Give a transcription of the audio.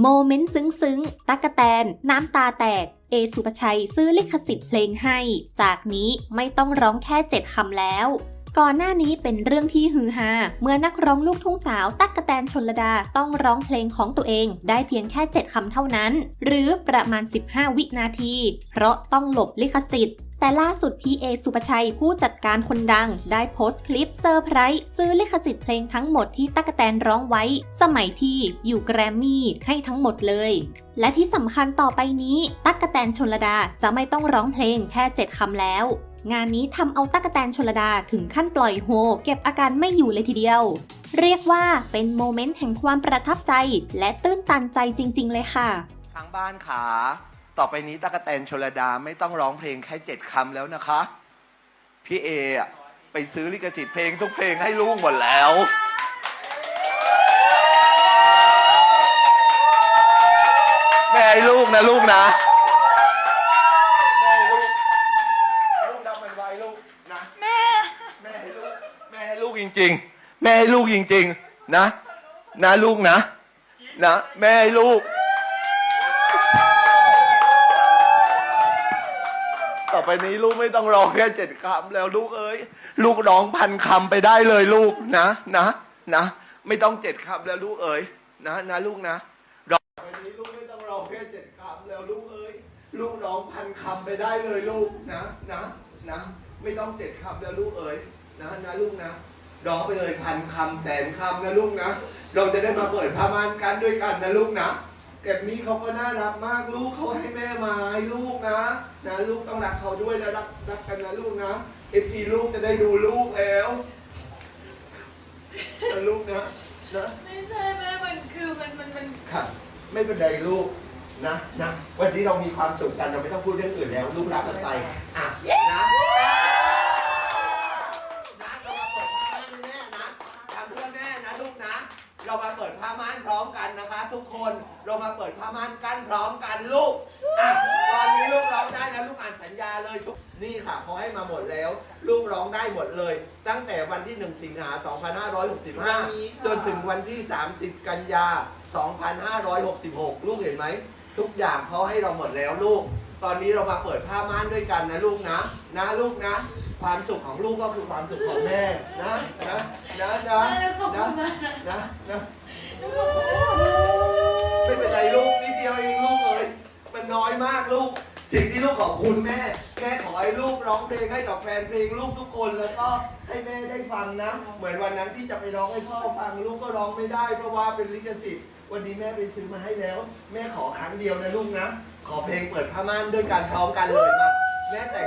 โมเมนต์ซึ้งๆ ตั๊กกะแตน น้ำตาแตก เอสุปชัยซื้อลิขสิทธิ์เพลงให้ จากนี้ไม่ต้องร้องแค่เจ็ดคำแล้ว ก่อนหน้านี้เป็นเรื่องที่ฮือฮา เมื่อนักร้องลูกทุ่งสาว ตั๊กกะแตนชนระดาต้องร้องเพลงของตัวเอง ได้เพียงแค่ 7คำเท่านั้น หรือประมาณ 15 วินาที เพราะต้องหลบลิขสิทธิ์ แต่ล่าสุดพีเอสุปชัยผู้จัดการคนดัง ได้โพสต์คลิปเซอร์ไพรส์ซื้อลิขสิทธิ์เพลงทั้งหมดที่ตั๊กแตนร้องไว้ สมัยที่อยู่แกรมมี่ให้ทั้งหมดเลย และที่สำคัญต่อไปนี้ ตั๊กแตนชนระดาจะไม่ต้องร้องเพลงแค่ 7 คำแล้ว งานนี้ทำเอาตั๊กแตนชนระดาถึงขั้นปล่อยโฮ เก็บอาการไม่อยู่เลยทีเดียว เรียกว่าเป็นโมเมนต์แห่งความประทับใจ และตื้นตันใจจริง ๆ เลยค่ะ ทางบ้านขา ต่อไปนี้ตะกะแตนชลดาไม่ต้องร้องเพลงแค่เจ็ดคำแล้วนะคะ พี่เออะไปซื้อลิขสิทธิ์เพลงทุกเพลงให้ลูกหมดแล้ว แม่ให้ลูกนะลูกนะแม่ให้ลูกลูกทำมันไว้ลูกนะแม่ แม่ให้ลูกแม่ให้ลูกจริง ๆ แม่ให้ลูกจริง ๆ นะ นะลูกนะ นะ แม่ให้ลูก ต่อไปนี้ลูกไม่ต้องร้องแค่เจ็ดคำแล้วลูกเอ้ย ลูกร้องพันคำไปได้เลยลูกนะนะนะ ไม่ต้องเจ็ดคำแล้วลูกเอ้ยนะนะลูกนะร้องต่อไปนี้ลูกไม่ต้องร้องแค่เจ็ดคำแล้วลูกเอ้ย ลูกร้องพันคำไปได้เลยลูกนะนะนะไม่ต้องเจ็ดคำแล้วลูกเอ้ยนะนะลูกนะร้องไปเลยพันคำแสนคำนะลูกนะ เราจะได้มาเปิดพามานกันด้วยกันนะลูกนะ แกบนี้เขาก็น่ารักมากลูกเขาให้แม่มาให้ลูกนะนะลูกต้องรักเขาด้วยแล้วรักรักกันนะลูกนะเอฟทีลูกจะได้ดูลูกแล้วนะลูกนะนะไม่ใช่แม่มันคือมันมันมันค่ะไม่เป็นไรลูกนะนะวันนี้เรามีความสุขกันเราไม่ต้องพูดเรื่องอื่นแล้ว ลูกรักกันไปอะนะนะ ผ้าม่านพร้อมกันนะคะ ทุกคนเรามาเปิดผ้าม่านกันพร้อมกันลูกอะตอนนี้ลูกร้องได้แล้วลูกอ่านสัญญาเลยทุกนี่ค่ะเขาให้มาหมดแล้ว ลูกร้องได้หมดเลย ตั้งแต่วันที่ 1 สิงหา 2565 จนถึงวันที่ 30 กันยา 2566 ลูกเห็นไหม ทุกอย่างเขาให้เราหมดแล้วลูก ตอนนี้เรามาเปิดผ้าม่านด้วยกันนะลูกนะนะลูกนะความสุขของลูกก็คือความสุขของแม่นะนะนะนะนะนะนะ ไม่เป็นไรลูกนิดเดียวเองลูกเอ้ยมันน้อยมากลูก สิ่งที่ลูกขอบคุณแม่ แม่ขอให้ลูกร้องเพลงให้กับแฟนเพลงลูกทุกคนแล้วก็ให้แม่ได้ฟังนะ เหมือนวันนั้นที่จะไปร้องให้พ่อฟังลูกก็ร้องไม่ได้ เพราะว่าเป็นลิขสิทธิ์วันนี้แม่ไปซื้อมาให้แล้ว แม่ขอครั้งเดียวนะลูกนะ ขอเพลงเปิดผ้าม่านด้วยกันพร้อมกันเลยมาแม่แต่ง